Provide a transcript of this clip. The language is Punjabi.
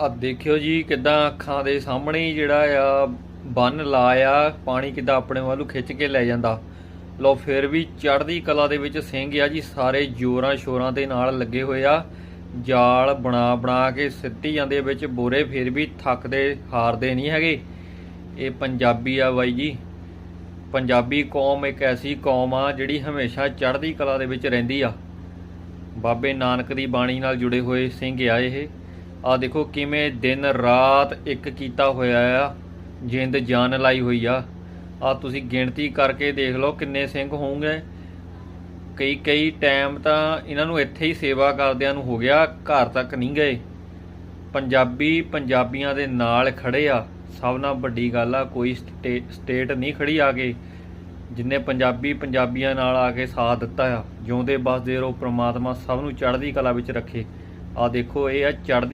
ਆ ਦੇਖਿਓ ਜੀ ਕਿਦਾਂ ਅੱਖਾਂ ਦੇ ਸਾਹਮਣੇ ਜਿਹੜਾ ਆ, ਬੰਨ ਲਾਇਆ, ਪਾਣੀ ਕਿਦਾਂ ਆਪਣੇ ਵੱਲੋਂ ਖਿੱਚ ਕੇ ਲੈ ਜਾਂਦਾ। ਲੋ ਫਿਰ ਵੀ ਚੜ੍ਹਦੀ ਕਲਾ ਦੇ ਵਿੱਚ ਸਿੰਘ ਆ ਜੀ, ਸਾਰੇ ਜੋਰਾਂ ਸ਼ੋਰਾਂ ਦੇ ਨਾਲ ਲੱਗੇ ਹੋਏ ਆ। ਜਾਲ ਬਣਾ ਬਣਾ ਕੇ ਸਿੱਟੀ ਜਾਂਦੇ ਵਿੱਚ, ਬੋਰੇ ਫਿਰ ਵੀ ਥੱਕਦੇ ਹਾਰਦੇ ਨਹੀਂ ਹੈਗੇ। ਇਹ ਪੰਜਾਬੀ ਆ ਬਾਈ ਜੀ। ਪੰਜਾਬੀ ਕੌਮ ਇੱਕ ਐਸੀ ਕੌਮ ਆ ਜਿਹੜੀ ਹਮੇਸ਼ਾ ਚੜ੍ਹਦੀ ਕਲਾ ਦੇ ਵਿੱਚ ਰਹਿੰਦੀ ਆ। ਬਾਬੇ ਨਾਨਕ ਦੀ ਬਾਣੀ ਨਾਲ ਜੁੜੇ ਹੋਏ ਸਿੰਘ ਆ ਇਹ। ਆ ਦੇਖੋ ਕਿਵੇਂ ਦਿਨ ਰਾਤ ਇੱਕ ਕੀਤਾ ਹੋਇਆ ਆ, ਜਿੰਦ ਜਾਨ ਲਾਈ ਹੋਈ ਆ। ਆ ਤੁਸੀਂ ਗਿਣਤੀ ਕਰਕੇ ਦੇਖ ਲਓ ਕਿੰਨੇ ਸਿੰਘ ਹੋਣਗੇ। ਕਈ ਕਈ ਟਾਈਮ ਤਾਂ ਇਹਨਾਂ ਨੂੰ ਇੱਥੇ ਹੀ ਸੇਵਾ ਕਰਦਿਆਂ ਨੂੰ ਹੋ ਗਿਆ, ਘਰ ਤੱਕ ਨਹੀਂ ਗਏ। ਪੰਜਾਬੀ ਪੰਜਾਬੀਆਂ ਦੇ ਨਾਲ ਖੜੇ ਆ। ਸਭ ਨਾਲ ਵੱਡੀ ਗੱਲ ਆ, ਕੋਈ ਸਟੇ- ਸਟੇਟ ਨਹੀਂ ਖੜੀ ਆ ਕੇ, ਜਿੰਨੇ ਪੰਜਾਬੀ ਪੰਜਾਬੀਆਂ ਨਾਲ ਆ ਕੇ ਸਾਥ ਦਿੱਤਾ ਆ। ਜਿਉਂਦੇ, ਬਸਦੇ ਰਹੋ, ਪ੍ਰਮਾਤਮਾ ਸਭ ਨੂੰ ਚੜ੍ਹਦੀ ਕਲਾ ਵਿੱਚ ਰੱਖੇ। ਆ ਦੇਖੋ, ਇਹ ਆ ਚੜ੍ਹਦੀ